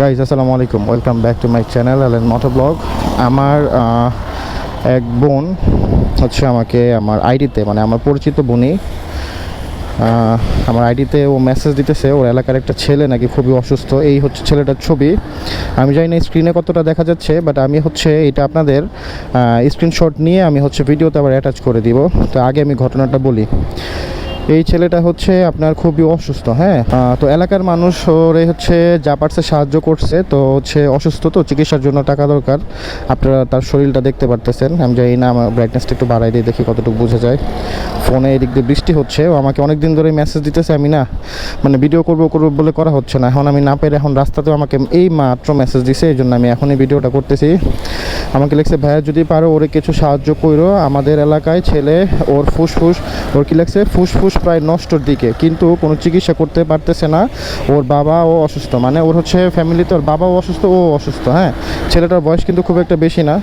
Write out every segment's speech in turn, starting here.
Guys আসসালামু আলাইকুম। Welcome back to my channel Allen moto blog আমার এক বোন হচ্ছে আমাকে আমার আইডিতে মানে আমার পরিচিত বোনই আমার আইডিতে ও মেসেজ দিতেছে, ওর এলাকার একটা ছেলে নাকি খুবই অসুস্থ, এই হচ্ছে ছেলেটার ছবি। আমি জানি না স্ক্রিনে কতটা দেখা যাচ্ছে বাট আমি হচ্ছে এটা আপনাদের স্ক্রিনশট নিয়ে আমি হচ্ছে ভিডিওতে আবার অ্যাটাচ করে দিব। তো আগে আমি ঘটনাটা বলি। এই ছেলেটা হচ্ছে আপনার খুবই অসুস্থ হ্যাঁ? তো এলাকার মানুষ ওরে হচ্ছে যা পারছে সাহায্য করছে, তো হচ্ছে অসুস্থ তো, চিকিৎসার জন্য টাকা দরকার। আপনারা তার শরীরটা দেখতে পারতেছেন, আমি জানি না, আমার ব্রাইটনেসটা একটু বাড়াই দিয়ে দেখি কতটুকু বোঝা যায়। ফোনে এদিক দিয়ে বৃষ্টি হচ্ছে, ও আমাকে অনেক দিন ধরে মেসেজ দিতেছে, আমি না মানে ভিডিও করব করব বলে করা হচ্ছে না। এখন আমি না পেরে এখন রাস্তাতেও আমাকে এই মাত্র মেসেজ দিছে, এই জন্য আমি এখনই ভিডিওটা করতেছি। আমাকে লিখছে, ভাইয়া, যদি পারো, ওরে কিছু সাহায্য করো আমাদের এলাকায় ছেলে, ওর ফুসফুস, ওর কি লাগছে ফুসফুস প্রায় নষ্টর দিকে, কিন্তু কোনো চিকিৎসা করতে পারতেছে না। ওর বাবাও অসুস্থ মানে ওর হচ্ছে ফ্যামিলিতে ওর বাবাও অসুস্থ, ও অসুস্থ হ্যাঁ? ছেলেটার বয়স কিন্তু খুব একটা বেশি না।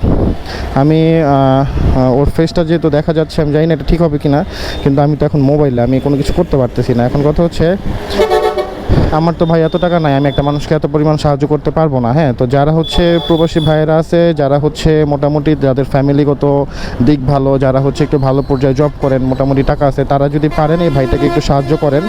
আমি ওর ফেসটা যেহেতু দেখা যাচ্ছে, আমি জানি না এটা ঠিক হবে কি না কিন্তু আমি তো এখন মোবাইলে আমি কোনো কিছু করতে পারতেছি না। এখন কথা হচ্ছে আমার তো ভাই এত টাকা নাই, আমি একটা মানুষকে এত পরিমাণ সাহায্য করতে পারব না হ্যাঁ? তো যারা হচ্ছে প্রবাসী ভাইয়েরা আছে, যারা হচ্ছে মোটামুটি যাদের ফ্যামিলিগত দিক ভালো, যারা হচ্ছে একটু ভালো পর্যায়ে জব করেন, মোটামুটি টাকা আছে, তারা যদি পারেন এই ভাইটাকে একটু সাহায্য করেন।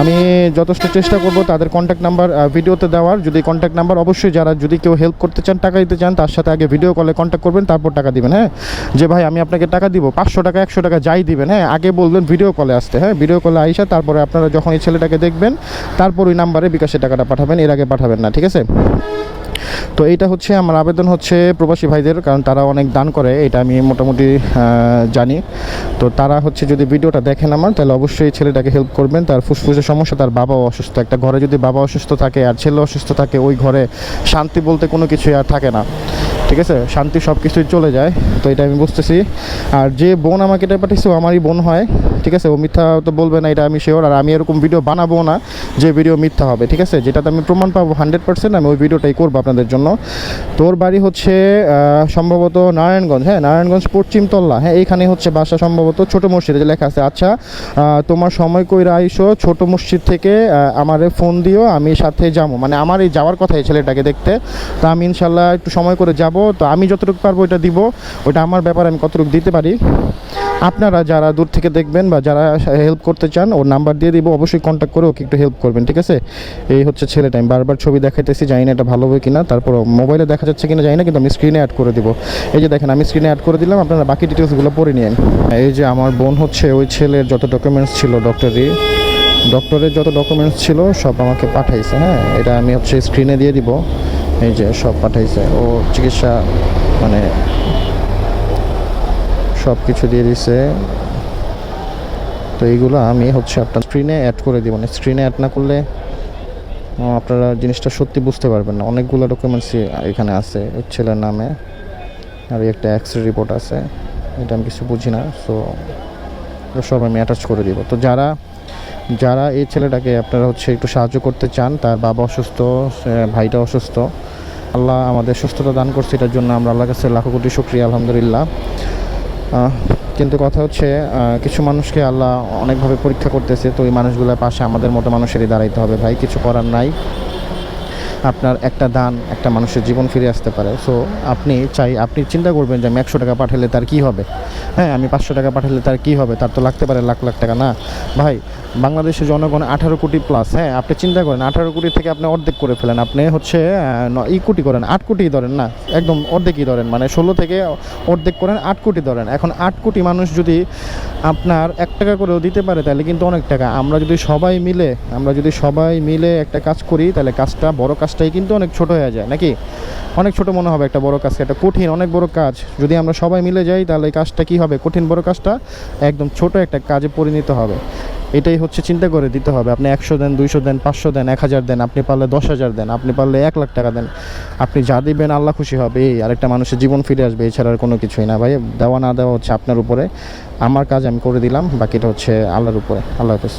আমি যথেষ্ট চেষ্টা করব তাদের কন্ট্যাক্ট নাম্বার ভিডিওতে দেওয়ার। যদি কন্ট্যাক্ট নাম্বার অবশ্যই যারা যদি কেউ হেল্প করতে চান, টাকা দিতে চান, তার সাথে আগে ভিডিও কলে কন্ট্যাক্ট করবেন, তারপর টাকা দিবেন হ্যাঁ? যে ভাই, আমি আপনাকে টাকা দিব, পাঁচশো টাকা, একশো টাকা যাই দিবেন হ্যাঁ? আগে বলবেন ভিডিও কলে আসতে হ্যাঁ? ভিডিও কলে আইসা তারপরে আপনারা যখন এই ছেলেটাকে দেখবেন, তারপর ওই নাম্বারে বিকাশে টাকাটা পাঠাবেন, এর আগে পাঠাবেন না, ঠিক আছে? তো এইটা হচ্ছে, আমার আবেদন হচ্ছে প্রবাসী ভাইদের, কারণ তারা অনেক দান করে, এটা আমি মোটামুটি জানি। তো তারা হচ্ছে যদি ভিডিওটা দেখেন আমার, তাহলে অবশ্যই ছেলেটাকে হেল্প করবেন। তার ফুসফুসের সমস্যা, তার বাবাও অসুস্থ। একটা ঘরে যদি বাবা অসুস্থ থাকে, আর ছেলে অসুস্থ থাকে, ওই ঘরে শান্তি বলতে কোনো কিছুই আর থাকে না। ঠিক আছে? শান্তি সব কিছুই চলে যায়। তো এটা আমি বুঝতেছি। আর যে বোন আমাকে এটা পাঠিয়েছে আমারই বোন হয়। ঠিক আছে? ও মিথ্যা তো বলবে না, এটা আমি শিওর আর আমি এরকম ভিডিও বানাবো না যে ভিডিও মিথ্যা হবে, ঠিক আছে? যেটাতে আমি প্রমাণ পাবো হান্ড্রেড পার্সেন্ট আমি ওই ভিডিওটাই করব আপনাদের জন্য। তোর বাড়ি হচ্ছে সম্ভবত নারায়ণগঞ্জ হ্যাঁ? নারায়ণগঞ্জ পশ্চিমতল্লা হ্যাঁ? এইখানে হচ্ছে বাসা সম্ভবত ছোট মসজিদে যে লেখা আছে। আচ্ছা তোমার সময় কইরা আইসো, ছোট মসজিদ থেকে আমারে ফোন দিও, আমি সাথে যাব। মানে আমার এই যাওয়ার কথা এই ছেলেটাকে দেখতে। তো আমি ইনশাল্লাহ একটু সময় করে যাব। তো আমি যতটুকু পারব ওইটা দিব। ওইটা আমার ব্যাপারে আমি কতটুকু দিতে পারি? আপনারা যারা দূর থেকে দেখবেন বা যারা হেল্প করতে চান, ওর নাম্বার দিয়ে দিব। অবশ্যই কন্ট্যাক্ট করে ওকে একটু হেল্প করবেন, ঠিক আছে? এই হচ্ছে ছেলেটা আমি বারবার ছবি দেখাইতেছি, জানি না এটা ভালো হবে কিনা। তারপর মোবাইলে দেখা যাচ্ছে কিনা জানি না, কিন্তু আমি স্ক্রিনে অ্যাড করে দিব। এই যে দেখেন, আমি স্ক্রিনে অ্যাড করে দিলাম। আপনারা বাকি ডিটেলসগুলো পড়ে নিন এই যে আমার বোন হচ্ছে, ওই ছেলের যত ডকুমেন্টস ছিল ডক্টরি ডক্টরের যত ডকুমেন্টস ছিল, সব আমাকে পাঠাইছে হ্যাঁ? এটা আমি হচ্ছে স্ক্রিনে দিয়ে দিব। এই যে সব পাঠাইছে। ও চিকিৎসা মানে সব কিছু দিয়ে দিছে। তো এইগুলো আমি হচ্ছে আপনার স্ক্রিনে অ্যাড করে দিব। মানে স্ক্রিনে অ্যাড না করলে আপনারা জিনিসটা সত্যি বুঝতে পারবেন না। অনেকগুলো ডকুমেন্টসই এখানে আছে ছেলের নামে। আর একটা এক্স রিপোর্ট আছে। এটা আমি কিছু বুঝি না সো সব আমি অ্যাটাচ করে দিব। তো যারা যারা এই ছেলেটাকে আপনারা হচ্ছে একটু সাহায্য করতে চান, তার বাবা অসুস্থ ভাইটা অসুস্থ, আল্লাহ আমাদের সুস্থতা দান করছে, এটার জন্য আমরা আল্লাহর কাছে লাখো কোটি শুক্রিয়া, আলহামদুলিল্লাহ। কিন্তু কথা হচ্ছে কিছু মানুষকে আল্লাহ অনেকভাবে পরীক্ষা করতেছে, তো এই মানুষগুলোর পাশে আমাদের মতো মানুষেরই দাঁড়াইতে হবে ভাই, কিছু করার নাই। আপনার একটা দান, একটা মানুষের জীবন ফিরে আসতে পারে। সো আপনি চাই, আপনি চিন্তা করবেন যে আমি একশো টাকা পাঠালে তার কী হবে? হ্যাঁ আমি পাঁচশো টাকা পাঠালে তার কী হবে? তার তো লাগতে পারে লাখ লাখ টাকা। না, ভাই, বাংলাদেশের জনগণ আঠারো কোটি প্লাস হ্যাঁ আপনি চিন্তা করেন, আঠারো কোটি থেকে আপনি অর্ধেক করে ফেলেন। আপনি হচ্ছে ই কোটি করেন, আট কোটি ধরেন, না, একদম অর্ধেকই ধরেন। মানে ষোলো থেকে অর্ধেক করেন, আট কোটি ধরেন। এখন আট কোটি মানুষ যদি আপনার এক টাকা করেও দিতে পারে, তাহলে কিন্তু অনেক টাকা। আমরা যদি সবাই মিলে, আমরা যদি সবাই মিলে একটা কাজ করি, তাহলে কাজটা, বড় কাজটাই কিন্তু অনেক ছোট হয়ে যায়, নাকি? অনেক ছোট মনে হবে একটা বড় কাজকে, একটা কঠিন, অনেক বড় কাজ। যদি আমরা সবাই মিলে যাই, তাহলে এই কাজটা কী হবে? কঠিন, বড় কাজটা একদম ছোট একটা কাজে পরিণত হবে। এটাই হচ্ছে চিন্তা করে দিতে হবে। আপনি একশো দেন, দুইশো দেন, পাঁচশো দেন, এক হাজার দেন, আপনি পারলে দশ হাজার দেন, আপনি পারলে এক লাখ টাকা দেন। আপনি যা দিবেন আল্লাহ খুশি হবে। এই আরেকটা মানুষের জীবন ফিরে আসবে, এছাড়া আর কোনো কিছুই না। ভাই, দেওয়া না দেওয়া হচ্ছে আপনার উপরে। আমার কাজ আমি করে দিলাম, বাকিটা হচ্ছে আল্লাহর উপরে। আল্লাহ হাফেজ।